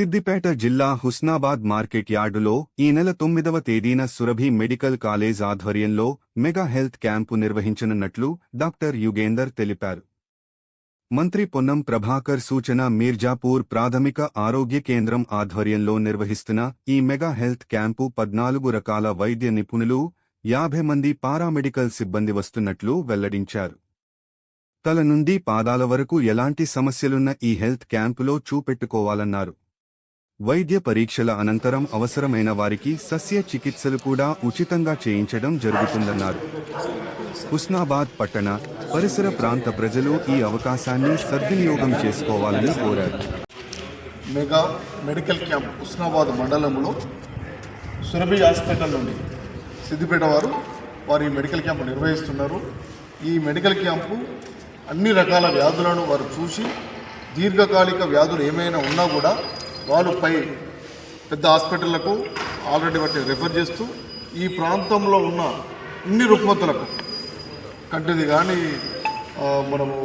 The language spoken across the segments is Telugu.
సిద్దిపేట జిల్లా హుస్నాబాద్ మార్కెట్ యార్డులో ఈ నెల తొమ్మిదవ తేదీన సురభి మెడికల్ కాలేజ్ ఆధ్వర్యంలో మెగా హెల్త్ క్యాంపు నిర్వహించనున్నట్లు డాక్టర్ యుగేందర్ తెలిపారు. మంత్రి పొన్నం ప్రభాకర్ సూచన మీర్జాపూర్ ప్రాథమిక ఆరోగ్య కేంద్రం ఆధ్వర్యంలో నిర్వహిస్తున్న ఈ మెగా హెల్త్ క్యాంపు పద్నాలుగు రకాల వైద్య నిపుణులు యాభై మంది పారామెడికల్ సిబ్బంది వస్తున్నట్లు వెల్లడించారు. తల నుండి పాదాల వరకు ఎలాంటి సమస్యలున్న ఈ హెల్త్ క్యాంపులో చూపెట్టుకోవాలన్నారు. వైద్య పరీక్షల అనంతరం అవసరమైన వారికి సస్య చికిత్సలు కూడా ఉచితంగా చేయించడం జరుగుతుందన్నారు. హుస్నాబాద్ పట్టణ పరిసర ప్రాంత ప్రజలు ఈ అవకాశాన్ని సద్వినియోగం చేసుకోవాలని కోరారు. మెగా మెడికల్ క్యాంప్ ఉస్నాబాద్ మండలంలో సురభి హాస్పిటల్ నుండి సిద్దిపేట వారు వారి మెడికల్ క్యాంపు నిర్వహిస్తున్నారు. ఈ మెడికల్ క్యాంపు అన్ని రకాల వ్యాధులను వారు చూసి దీర్ఘకాలిక వ్యాధులు ఏమైనా ఉన్నా కూడా వాళ్ళు పై పెద్ద హాస్పిటళ్ళకు ఆల్రెడీ వాటిని రెఫర్ చేస్తూ ఈ ప్రాంతంలో ఉన్న అన్ని రుగ్మతులకు కంటిది కానీ మనము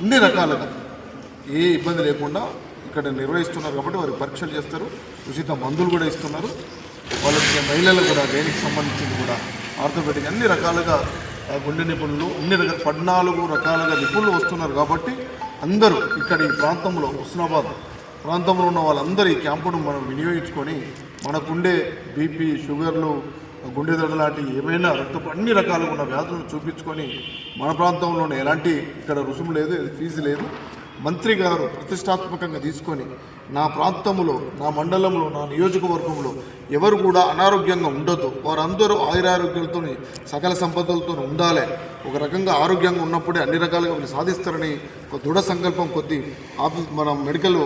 అన్ని రకాలుగా ఏ ఇబ్బంది లేకుండా ఇక్కడ నిర్వహిస్తున్నారు కాబట్టి వారికి పరీక్షలు చేస్తారు. ఉచిత మందులు కూడా ఇస్తున్నారు. వాళ్ళకి మహిళలు కూడా దేనికి సంబంధించింది కూడా ఆర్థోపెడిక్ అన్ని రకాలుగా గుండె నిపుణులు అన్ని రకాల పద్నాలుగు రకాలుగా నిపుణులు వస్తున్నారు కాబట్టి అందరూ ఇక్కడ ఈ ప్రాంతంలో హుస్నాబాద్ ప్రాంతంలో ఉన్న వాళ్ళందరూ ఈ క్యాంపును మనం వినియోగించుకొని మనకుండే బీపీ షుగర్లు గుండె దడ లాంటి ఏమైనా రక్తపు అన్ని రకాలుగా ఉన్న వ్యాధులను చూపించుకొని మన ప్రాంతంలోనే ఎలాంటి ఇక్కడ రుసుము లేదు ఫీజు లేదు. మంత్రి గారు ప్రతిష్టాత్మకంగా తీసుకొని నా ప్రాంతంలో నా మండలంలో నా నియోజకవర్గంలో ఎవరు కూడా అనారోగ్యంగా ఉండొద్దు. వారందరూ ఆయురారోగ్యాలతో సకల సంపదలతో ఉండాలి. ఒక రకంగా ఆరోగ్యంగా ఉన్నప్పుడే అన్ని రకాలుగా సాధిస్తారని ఒక దృఢ సంకల్పం కొద్దీ ఆఫీస్ మన మెడికల్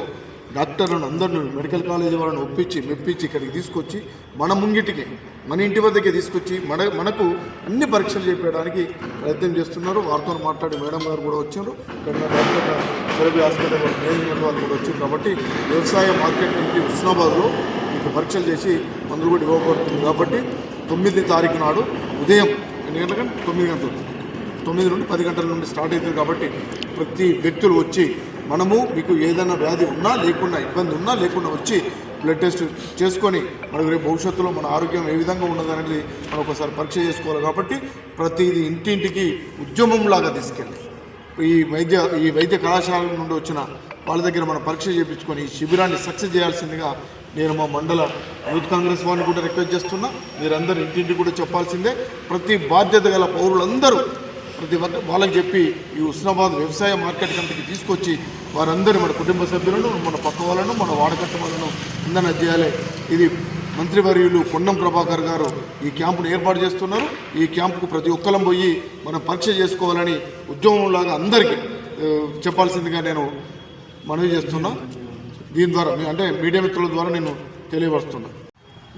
డాక్టర్లను అందరిని మెడికల్ కాలేజీ వాళ్ళని ఒప్పించి మెప్పించి ఇక్కడికి తీసుకొచ్చి మన ముంగిటికి మన ఇంటి వద్దకే తీసుకొచ్చి మన మనకు అన్ని పరీక్షలు చేపించడానికి ప్రయత్నం చేస్తున్నారు. వారితో మాట్లాడి మేడం గారు కూడా వచ్చారు ఇక్కడ ఉన్న డాక్టర్ హాస్పిటల్ మేనేజ్మెంట్ వాళ్ళు కూడా వచ్చారు కాబట్టి వ్యవసాయ మార్కెట్ కమిటీ హుస్నాబాద్లో మీకు పరీక్షలు చేసి మందులు కూడా ఇవ్వబడుతుంది. కాబట్టి తొమ్మిది తారీఖు నాడు ఉదయం ఎన్ని గంటలకంటే తొమ్మిది గంటలు తొమ్మిది నుండి పది గంటల నుండి స్టార్ట్ అవుతుంది. కాబట్టి ప్రతి వ్యక్తులు వచ్చి మనము మీకు ఏదైనా వ్యాధి ఉన్నా లేకున్నా ఇబ్బంది ఉన్నా లేకుండా వచ్చి బ్లడ్ టెస్ట్ చేసుకొని మనకు రేపు భవిష్యత్తులో మన ఆరోగ్యం ఏ విధంగా ఉన్నదనేది మనం ఒకసారి పరీక్ష చేసుకోవాలి కాబట్టి ప్రతిది ఇంటింటికి ఉద్యమంలాగా తీసుకెళ్ళి. ఈ వైద్య ఈ వైద్య కళాశాల నుండి వచ్చిన వాళ్ళ దగ్గర మనం పరీక్ష చేయించుకొని ఈ శిబిరాన్ని సక్సెస్ చేయాల్సిందిగా నేను మా మండల యూత్ కాంగ్రెస్ వారిని కూడా రిక్వెస్ట్ చేస్తున్నా. మీరందరూ ఇంటింటికి కూడా చెప్పాల్సిందే. ప్రతి బాధ్యత గల పౌరులందరూ ప్రతి ఒక్క వాళ్ళకి చెప్పి ఈ ఉస్నాబాద్ వ్యవసాయ మార్కెట్ కమిటీకి తీసుకొచ్చి వారందరూ మన కుటుంబ సభ్యులను మన పక్క వాళ్ళను మన వాడకట్ట వాళ్ళను ఇందన చేయాలి ఇది మంత్రివర్యులు పొన్నం ప్రభాకర్ గారు ఈ క్యాంపును ఏర్పాటు చేస్తున్నారు. ఈ క్యాంపుకు ప్రతి ఒక్కరం పోయి మనం పరీక్ష చేసుకోవాలని ఉద్యమంలాగా అందరికీ చెప్పాల్సిందిగా నేను మనవి చేస్తున్నా. దీని ద్వారా అంటే మీడియా మిత్రుల ద్వారా నేను తెలియపరుస్తున్నా.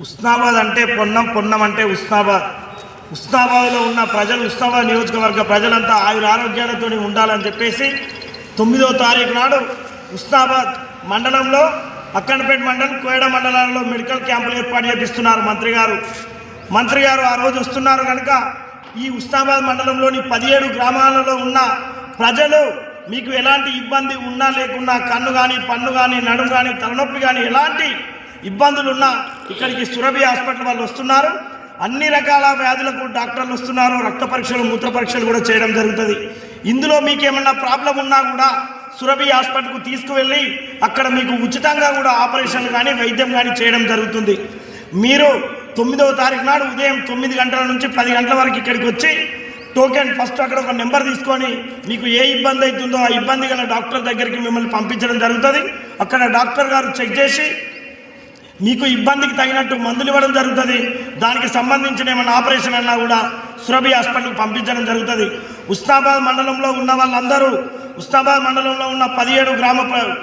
ఉస్నాబాద్ అంటే పొన్నం పొన్నం అంటే ఉస్నాబాద్. ఉస్తాబాద్లో ఉన్న ప్రజలు ఉస్నాబాద్ నియోజకవర్గ ప్రజలంతా ఆయుర ఆరోగ్యాలతో ఉండాలని చెప్పేసి తొమ్మిదో తారీఖు నాడు ఉస్తాబాద్ మండలంలో అక్కనపేట మండలం కోయడ మండలాల్లో మెడికల్ క్యాంపులు ఏర్పాటు చేపిస్తున్నారు మంత్రి గారు. మంత్రి గారు ఆ రోజు వస్తున్నారు కనుక ఈ ఉస్తాబాద్ మండలంలోని పదిహేడు గ్రామాలలో ఉన్న ప్రజలు మీకు ఎలాంటి ఇబ్బంది ఉన్నా లేకున్నా కన్ను కానీ పన్ను కానీ నడుము కానీ తలనొప్పి కానీ ఎలాంటి ఇబ్బందులున్నా ఇక్కడికి సురభి హాస్పిటల్ వాళ్ళు వస్తున్నారు. అన్ని రకాల వ్యాధులకు డాక్టర్లు వస్తున్నారు రక్త పరీక్షలు మూత్ర పరీక్షలు కూడా చేయడం జరుగుతుంది. ఇందులో మీకు ఏమన్నా ప్రాబ్లం ఉన్నా కూడా సురభి హాస్పిటల్కు తీసుకువెళ్ళి అక్కడ మీకు ఉచితంగా కూడా ఆపరేషన్ కానీ వైద్యం కానీ చేయడం జరుగుతుంది. మీరు తొమ్మిదవ తారీఖు నాడు ఉదయం తొమ్మిది గంటల నుంచి పది గంటల వరకు ఇక్కడికి వచ్చి టోకెన్ ఫస్ట్ అక్కడ ఒక నెంబర్ తీసుకొని మీకు ఏ ఇబ్బంది అవుతుందో ఆ ఇబ్బంది గల డాక్టర్ దగ్గరికి మిమ్మల్ని పంపించడం జరుగుతుంది. అక్కడ డాక్టర్ గారు చెక్ చేసి మీకు ఇబ్బందికి తగినట్టు మందులు ఇవ్వడం జరుగుతుంది. దానికి సంబంధించిన ఏమైనా ఆపరేషన్ అన్నా కూడా సురభి హాస్పిటల్కి పంపించడం జరుగుతుంది. ఉస్నాబాద్ మండలంలో ఉన్న వాళ్ళందరూ ఉస్నాబాద్ మండలంలో ఉన్న పదిహేడు గ్రామ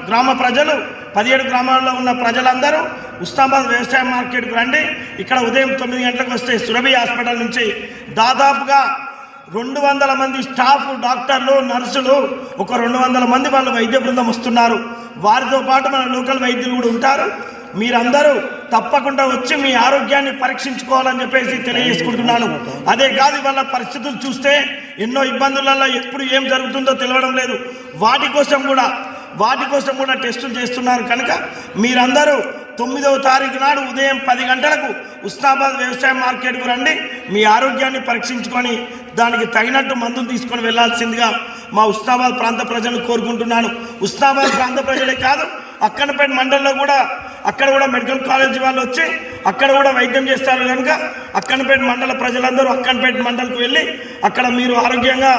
గ్రామ ప్రజలు పదిహేడు గ్రామాల్లో ఉన్న ప్రజలందరూ ఉస్నాబాద్ వ్యవసాయ మార్కెట్కి రండి. ఇక్కడ ఉదయం తొమ్మిది గంటలకు వస్తే సురభి హాస్పిటల్ నుంచి దాదాపుగా రెండు వందల మంది స్టాఫ్ డాక్టర్లు నర్సులు ఒక రెండు వందల మంది వాళ్ళు వైద్య బృందం వస్తున్నారు. వారితో పాటు మన లోకల్ వైద్యులు కూడా ఉంటారు. మీరందరూ తప్పకుండా వచ్చి మీ ఆరోగ్యాన్ని పరీక్షించుకోవాలని చెప్పేసి తెలియజేసుకుంటున్నాను. అదే కాదు వాళ్ళ పరిస్థితులు చూస్తే ఎన్నో ఇబ్బందులలో ఎప్పుడు ఏం జరుగుతుందో తెలియడం లేదు. వాటి కోసం కూడా వాటి కోసం కూడా టెస్టులు చేస్తున్నారు కనుక మీరందరూ తొమ్మిదవ తారీఖు నాడు ఉదయం పది గంటలకు ఉస్నాబాద్ వ్యవసాయ మార్కెట్కు రండి. మీ ఆరోగ్యాన్ని పరీక్షించుకొని దానికి తగినట్టు మందులు తీసుకొని వెళ్ళాల్సిందిగా మా ఉస్నాబాద్ ప్రాంత ప్రజలను కోరుకుంటున్నాను. ఉస్నాబాద్ ప్రాంత ప్రజలే కాదు అక్కనపేట మండలంలో కూడా అక్కడ కూడా మెడికల్ కాలేజ్ వాళ్ళు వచ్చి అక్కడ కూడా వైద్యం చేస్తారు కనుక అక్కనపేట మండల ప్రజలందరూ అక్కనపేట మండలకు వెళ్ళి అక్కడ మీరు ఆరోగ్యంగా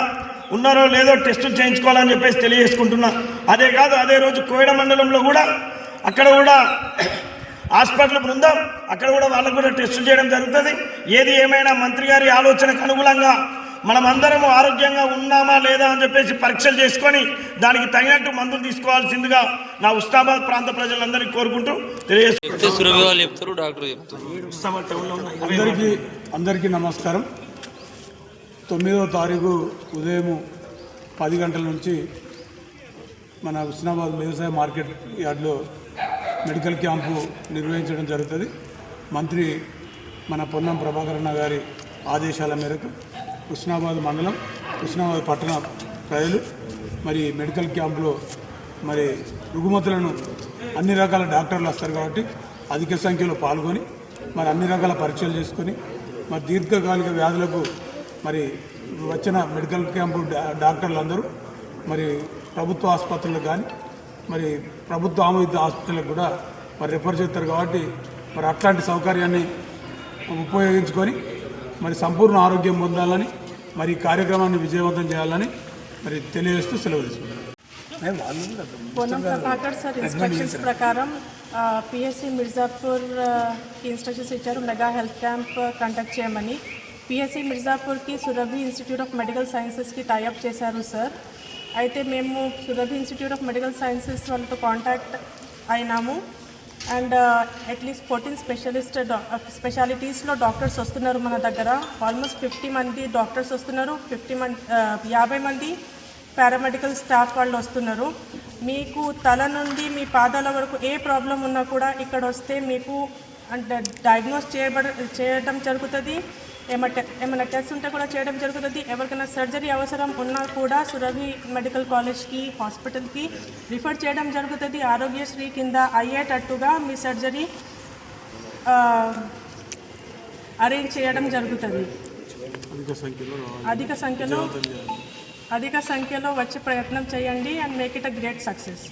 ఉన్నారో లేదో టెస్టులు చేయించుకోవాలని చెప్పేసి తెలియజేసుకుంటున్నా. అదే కాదు అదే రోజు కోయడ మండలంలో కూడా అక్కడ కూడా హాస్పిటల్ బృందం అక్కడ కూడా వాళ్ళకు కూడా టెస్టులు చేయడం జరుగుతుంది. ఏది ఏమైనా మంత్రి గారి ఆలోచనకు అనుగుణంగా మనమందరము ఆరోగ్యంగా ఉన్నామా లేదా అని చెప్పేసి పరీక్షలు చేసుకొని దానికి తగినట్టు మందులు తీసుకోవాల్సిందిగా నా ఉస్తాబాద్ ప్రాంత ప్రజలందరినీ కోరుకుంటూ అందరికీ అందరికీ నమస్కారం. తొమ్మిదవ తారీఖు ఉదయం పది గంటల నుంచి మన హుస్నాబాద్ వ్యవసాయ మార్కెట్ యార్డ్లో మెడికల్ క్యాంపు నిర్వహించడం జరుగుతుంది. మంత్రి మన పొన్నం ప్రభాకరణ గారి ఆదేశాల మేరకు హుస్నాబాద్ మండలం హుస్నాబాద్ పట్టణ ప్రజలు మరి మెడికల్ క్యాంపులో మరి రుగ్మతులను అన్ని రకాల డాక్టర్లు వస్తారు కాబట్టి అధిక సంఖ్యలో పాల్గొని మరి అన్ని రకాల పరీక్షలు చేసుకొని మరి దీర్ఘకాలిక వ్యాధులకు మరి వచ్చిన మెడికల్ క్యాంపు డాక్టర్లు అందరూ మరి ప్రభుత్వ ఆసుపత్రులకు కానీ మరి ప్రభుత్వ ఆమోదిత ఆసుపత్రులకు కూడా మరి రిఫర్ చేస్తారు కాబట్టి మరి అట్లాంటి సౌకర్యాన్ని ఉపయోగించుకొని మరి సంపూర్ణ ఆరోగ్యం పొందాలని మరి ఈ కార్యక్రమాన్ని విజయవంతం చేయాలని మరి తెలియజేస్తూ సెలవు తీసుకుంటాను ప్రభాకర్ సార్ ఇన్స్ట్రక్షన్స్ ప్రకారం పిఎస్సి మిర్జాపూర్కి ఇన్స్ట్రక్షన్స్ ఇచ్చారు. మెగా హెల్త్ క్యాంప్ కండక్ట్ చేయమని. పిఎస్సి మిర్జాపూర్కి సురభి ఇన్స్టిట్యూట్ ఆఫ్ మెడికల్ సైన్సెస్కి టైఅప్ చేశారు సార్. అయితే మేము Surabhi institute of medical sciences వాళ్ళతో contact అయినాము. And at least fourteen specialist స్పెషాలిటీస్లో doctors వస్తున్నారు మన దగ్గర. ఆల్మోస్ట్ ఫిఫ్టీ మంది డాక్టర్స్ వస్తున్నారు. ఫిఫ్టీ మంది యాభై మంది పారామెడికల్ స్టాఫ్ వాళ్ళు వస్తున్నారు. మీకు తల నుండి మీ పాదాల వరకు ఏ ప్రాబ్లం ఉన్నా కూడా ఇక్కడ వస్తే మీకు అంటే డయాగ్నోస్ చేయబడ చేయడం జరుగుతుంది. ఏమంటే ఏమైనా టెస్ట్ ఉంటే కూడా చేయడం జరుగుతుంది. ఎవరికైనా సర్జరీ అవసరం ఉన్నా కూడా సురభి మెడికల్ కాలేజ్కి హాస్పిటల్కి రిఫర్ చేయడం జరుగుతుంది. ఆరోగ్యశ్రీ కింద అయ్యేటట్టుగా మీ సర్జరీ అరేంజ్ చేయడం జరుగుతుంది. అధిక సంఖ్యలో అధిక సంఖ్యలో అధిక సంఖ్యలో వచ్చే ప్రయత్నం చేయండి and make it a great success.